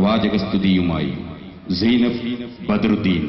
പ്രവാചക സീനഫ് ബദറുദ്ദീൻ.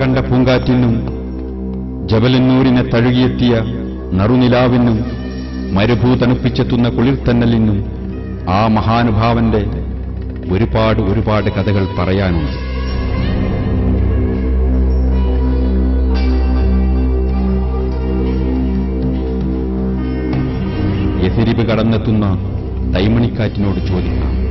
കണ്ട പൂങ്കാറ്റിനും ജബലന്നൂരിനെ തഴുകിയെത്തിയ നറുനിലാവിനും മരുഭൂ തണുപ്പിച്ചെത്തുന്ന കുളിർത്തന്നലിനും ആ മഹാനുഭാവന്റെ ഒരുപാട് ഒരുപാട് കഥകൾ പറയാനുണ്ട്. എതിരിവ് കടന്നെത്തുന്ന തൈമണിക്കാറ്റിനോട് ചോദിക്കാം.